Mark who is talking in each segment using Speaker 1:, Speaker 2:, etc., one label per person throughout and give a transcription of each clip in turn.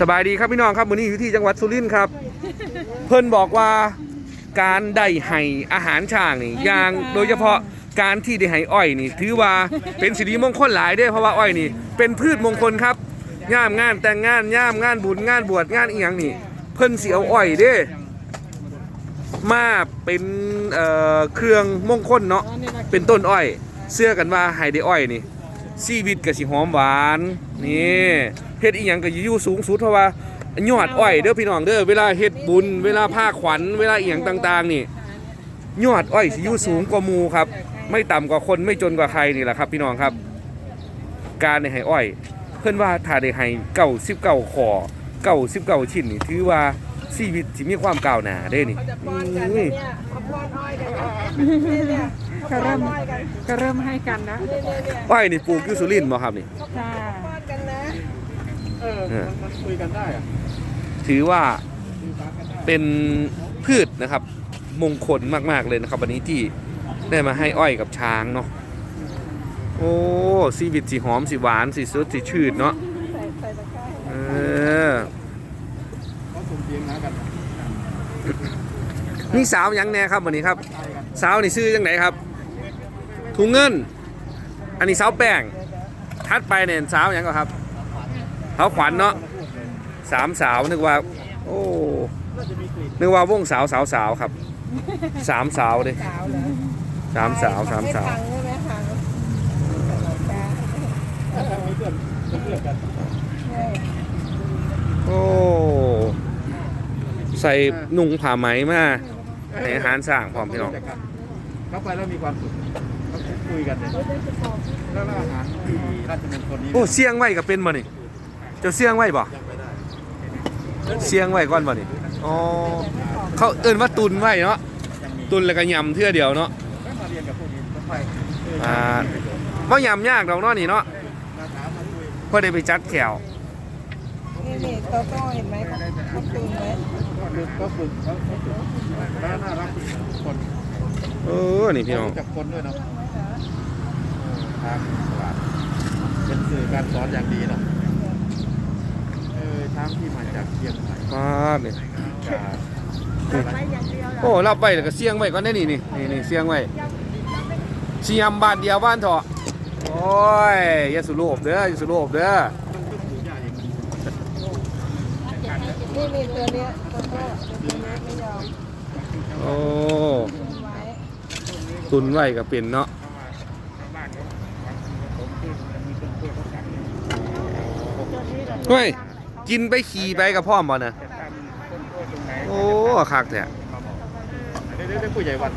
Speaker 1: สบายดีครับพี่น้องครับวันนี้อยู่ที่จังหวัดสุรินทร์ครับ เพิ่นบอกว่าการได้ให้อาหารช้างนี่อย่างโดยเฉพาะการที่ได้ให้อ้อยนี่ ถือว่าเป็นสิริมงคลหลายเด้อเพราะว่าอ้อยนี่ เป็นพืชมงคลครับย่ามงานแต่งงานย่ามงานบุญงานบวชงานอีหยังนี่ เพิ่นสิเอาอ้อยเด้มาเป็นเอ่อเครื่องมงคลเนาะเป็นต้นอ้อย เสื้อกันว่าให้ได้อ้อยนี่ ชีวิตก็สิหอมหวานนี่เฮ็ดอีหยังก็อยู่สูงสุดเพราะว่ายอดอ้อยเด้อพี่น้องเด้อเวลาเฮ็ดบุญ เวลาผ้าขวัญเวลาอีหยังต่าง ๆ นี่ยอดอ้อยสิอยู่สูงกว่าหมู่ครับ ไม่ต่ำกว่าคนไม่จนกว่าใครนี่แหละครับพี่น้องครับ การได้ให้อ้อย เพิ่นว่าถ้าได้ให้เก้าสิบเก้าขอเก้าสิบเก้าชิ้นนี่ถือว่าชีวิตสิมีความก้าวหน้าเด้นี่
Speaker 2: จะป้อนกัน
Speaker 1: อุ้ย
Speaker 2: เนี่ยเขาป้อนอ้อยกันเนี่ยเนี่ย
Speaker 3: ก็
Speaker 2: เขาป้อ
Speaker 3: เริ่
Speaker 2: น
Speaker 3: ม
Speaker 2: อ้อยกัน
Speaker 3: ก็เริ่มให้กันนะ
Speaker 2: เนี่ยเนี่ยเนี่ย
Speaker 1: อ้อยนี่ปลูกอยู่สุรินทร์บ่ครับนี่
Speaker 3: จ้า
Speaker 2: ป้อนกันนะ
Speaker 4: เออมันมันคุยกันได้อะ
Speaker 1: ถือว่า
Speaker 4: สื่อสารกันได้
Speaker 1: เป็นพืชนะครับ มงคลมากๆเลยนะครับวันนี้ที่ได้มาให้อ้อยกับช้างเนาะโอ้สีวิตสีหอมสีหวานสีสดสีชืดเนาะ
Speaker 2: ใส่ใส่ตะไคร้
Speaker 1: เออ
Speaker 4: เขาส่งเสียงหากัน
Speaker 1: นี่สาวหยังแน่ครับวันนี้ครับ
Speaker 4: ตายกัน
Speaker 1: สาวนี่ซื้อยังไหนครับ ถุงเงิน อันนี้สาวแป้งทัดไปเนี่ยสาวหยังก็ครับสาขวัญเนาะสามสาวนึกว่า โอ้นึกว่าวงสาวสาวสาวครับสามสาวเลย
Speaker 2: สา
Speaker 1: มสาวสามสาวโอ้ใส่นุ่งผ้าไหมมาในอาหารสร้างพร้อมพี่น้อง
Speaker 4: เข้าไปแล้วมีความสุข คุยกันเนี่ยแล้วอาหารที่ราชมงคลนี้
Speaker 1: โอ้เสียงไว้ก็เป็นบ่นี่เจ้าเสียงไว้บ่
Speaker 4: ยังไม่ได้
Speaker 1: เสียงไว้ก่อนบ่นี่อ๋อเขาเอิ้นว่าตุนไว้เนาะ
Speaker 4: ยังมี
Speaker 1: ตุนแล้วก็ยำเทื่อเดียวเนาะ
Speaker 4: ก็มาเรียนกับพวกนี้ต้องไปเออ
Speaker 1: อ่าบ่ยำยากดอกเนาะนี่เนาะ
Speaker 4: มาถามมาคุย
Speaker 1: พอได้ไปจัดแขว
Speaker 2: นี่นี่โตโต้เห็นไหมเขาเขาตุนไว้
Speaker 4: ก็ฝึกก็ฝึกเขาเขาฝึกแล้วน่ารักทุกคน
Speaker 1: เออนี่พี่น้อง
Speaker 4: รู้จากคนด้วยเนาะทางตลาดเป็นสื่อการสอนอย่างดีเนาะเออช้างที่มาจากเชียงใหม่
Speaker 1: ปาดนี่
Speaker 4: จาก
Speaker 2: ไว้อย่างเดียวเหรอ
Speaker 1: โอ้รับไว้แล้วก็เสียงไว้ก่อนได้นี่นี่นี่นี่เสียงไว้เสียมบาทเดียวบ้านเถาะโอ้ยอย่าสุโลภเด้ออย่าสุโลภเด้อ
Speaker 4: ต้องต้องปลูกหญ้าเอง
Speaker 2: นี่นี่ตัวเนี้ยโตโต้ตัวเนี้ยไม่ยอม
Speaker 1: โอ้
Speaker 2: ตุนไว้
Speaker 1: ตุนไว้ก็เป็นเนาะเฮ้ยกินไปขี่ไปกับพ่อมบ่นะโอ้คักแท้
Speaker 4: เรียกผู้ใหญ่วัน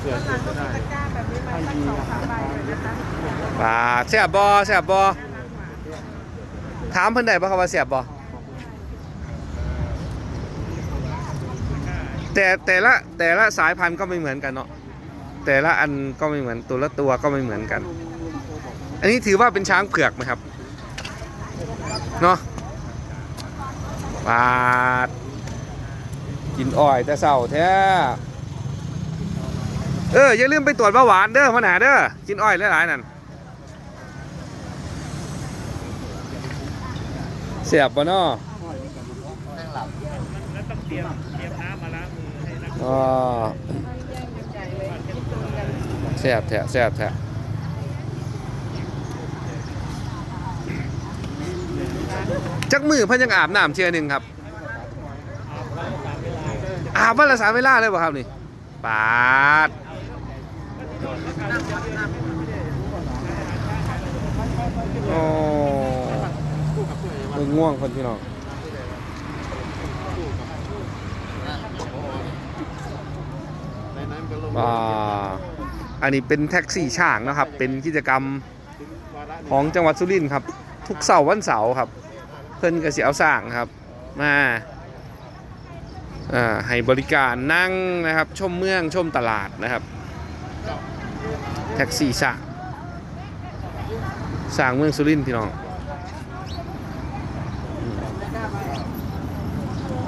Speaker 4: เสือ
Speaker 2: ก็
Speaker 4: ได้
Speaker 2: ตะกร้าแบบองสามใบเลย
Speaker 1: บบ่แซ่บบ่ถามเพิ่นได้บ่ครับว่าแซ่บบ่แต่แต่ละแต่ละสายพันธุ์ก็ไม่เหมือนกันเนาะ แต่ละอันก็ไม่เหมือนตัวละตัวก็ไม่เหมือนกัน อันนี้ถือว่าเป็นช้างเผือกไหมครับเนาะปาดกินอ้อยแต่เศร้าแท้เอออย่าลืมไปตรวจเบาหวานเด้อพ่อหนาเด้อกินอ้อยหลายๆนั่นเสียบปะเนาะอ๋อ แซ่บแท้แซ่บแท้จักมือเพิ่นยังอาบน้ำเทียหนึงครับ อาบวันละสามเวลาเลยบ่ครับนี่ปาดโอ้มึงง่วงคนพี่น้อง
Speaker 4: ในนั้นก็ลง
Speaker 1: อ่า อันนี้เป็นแท็กซี่ช่างนะครับ เป็นกิจกรรมของจังหวัดสุรินทร์ครับ ทุกเสาร์วันเสาร์ครับ เพิ่นก็สิเอาสร้างครับ มาให้บริการนั่งนะครับชมเมืองชมตลาดนะครับ แท็กซี่สร้างสร้างเมืองสุรินทร์พี่น้อง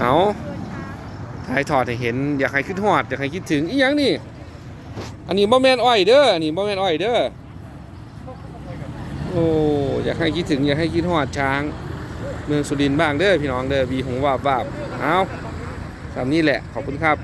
Speaker 1: เอาถ่ายทอดให้เห็น อยากให้คิดฮอด อยากให้คิดถึงอีหยังนี่ อันนี้บ่แม่นอ้อยเด้อ อันนี้บ่แม่นอ้อยเด้อ โอ้อยากให้คิดถึงอยากให้คิดหอดช้าง เมืองสุรินทร์บ้างเด้อพี่น้องเด้อวีหงวาบวาบเอาสามนี้แหละ ขอบคุณครับ